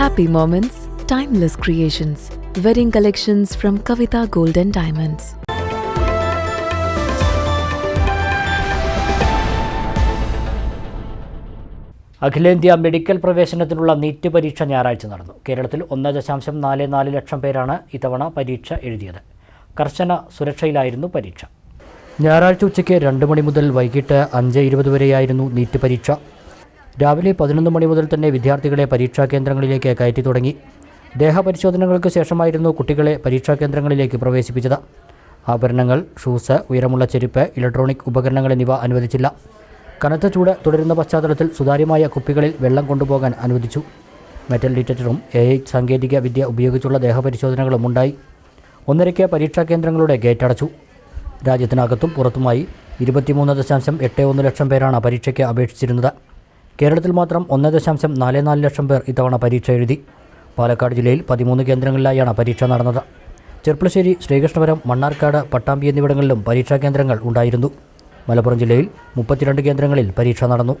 Happy moments, timeless creations. Wedding collections from Kavita Golden Diamonds. അഖിലേന്ത്യാ medical പ്രവേശനത്തിനുള്ള NEET പരീക്ഷ ഞായറാഴ്ച നടന്നു കേരളത്തിൽ ഒന്ന് ദശാംശം നാല് നാല് ലക്ഷം പേരാണ് ഇത്തവണ പരീക്ഷ എഴുതിയത് കർശന സുരക്ഷയിലായിരുന്നു പരീക്ഷ ഞായറാഴ്ച ഉച്ചയ്ക്ക് രണ്ട് മണി മുതൽ വൈകിട്ട് അഞ്ച് ഇരുപത് വരെയായിരുന്നു നീറ്റ് പരീക്ഷ രാവിലെ പതിനൊന്ന് മണി മുതൽ തന്നെ വിദ്യാർത്ഥികളെ പരീക്ഷാ കേന്ദ്രങ്ങളിലേക്ക് കയറ്റി തുടങ്ങി. ദേഹപരിശോധനകൾക്ക് ശേഷമായിരുന്നു കുട്ടികളെ പരീക്ഷാ കേന്ദ്രങ്ങളിലേക്ക് പ്രവേശിപ്പിച്ചത്. ആഭരണങ്ങൾ ഷൂസ് ഉയരമുള്ള ചെരുപ്പ് ഇലക്ട്രോണിക് ഉപകരണങ്ങൾ എന്നിവ അനുവദിച്ചില്ല. കനത്ത ചൂട് തുടരുന്ന പശ്ചാത്തലത്തിൽ സുതാര്യമായ കുപ്പികളിൽ വെള്ളം കൊണ്ടുപോകാൻ അനുവദിച്ചു. മെറ്റൽ ഡിറ്റക്ടറും എ ഐ സാങ്കേതിക വിദ്യ ഉപയോഗിച്ചുള്ള ദേഹപരിശോധനകളും ഉണ്ടായി. ഒന്നരയ്ക്ക് പരീക്ഷാ കേന്ദ്രങ്ങളുടെ ഗേറ്റ് അടച്ചു. രാജ്യത്തിനകത്തും പുറത്തുമായി ഇരുപത്തിമൂന്ന് ദശാംശം എട്ട് ഒന്ന് ലക്ഷം പേരാണ് പരീക്ഷയ്ക്ക് അപേക്ഷിച്ചിരുന്നത്. കേരളത്തിൽ മാത്രം ഒന്ന് ദശാംശം നാല് നാല് ലക്ഷം പേർ ഇത്തവണ പരീക്ഷ എഴുതി. പാലക്കാട് ജില്ലയിൽ പതിമൂന്ന് കേന്ദ്രങ്ങളിലായാണ് പരീക്ഷ നടന്നത്. ചെർപ്പുളശ്ശേരി ശ്രീകൃഷ്ണപുരം മണ്ണാർക്കാട് പട്ടാമ്പി എന്നിവിടങ്ങളിലും പരീക്ഷാ കേന്ദ്രങ്ങൾ ഉണ്ടായിരുന്നു. മലപ്പുറം ജില്ലയിൽ മുപ്പത്തിരണ്ട് കേന്ദ്രങ്ങളിൽ പരീക്ഷ നടന്നു.